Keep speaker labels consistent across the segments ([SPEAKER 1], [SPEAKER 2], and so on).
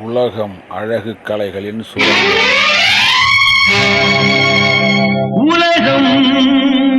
[SPEAKER 1] உலகம் அழகு கலைகளின் சுரங்கம்.
[SPEAKER 2] உலகம்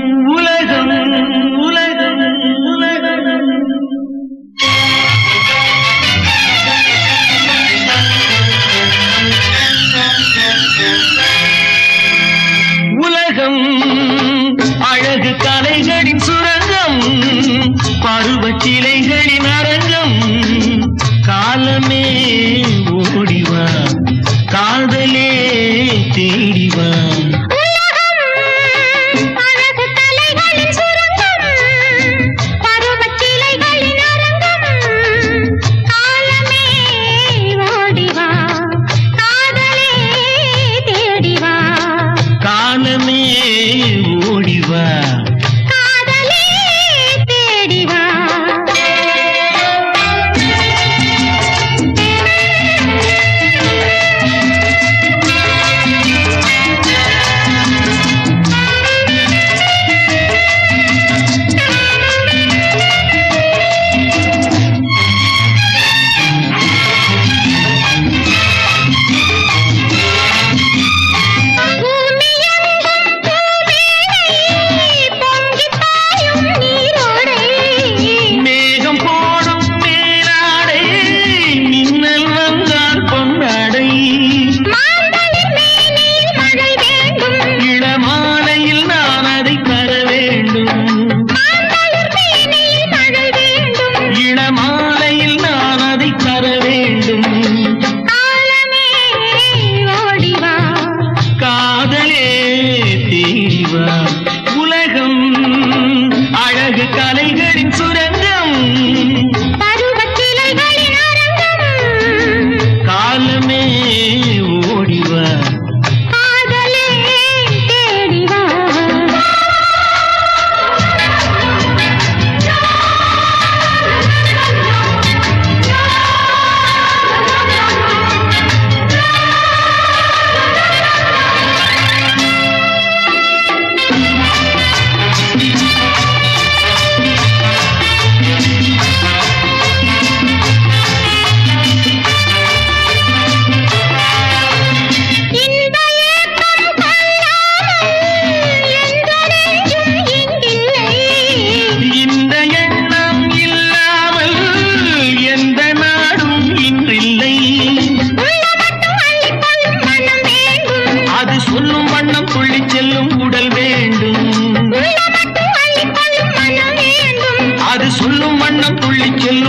[SPEAKER 2] கலைகளின் சுரங்க அது சொல்லும் வண்ணம் துள்ளி செல்லும்.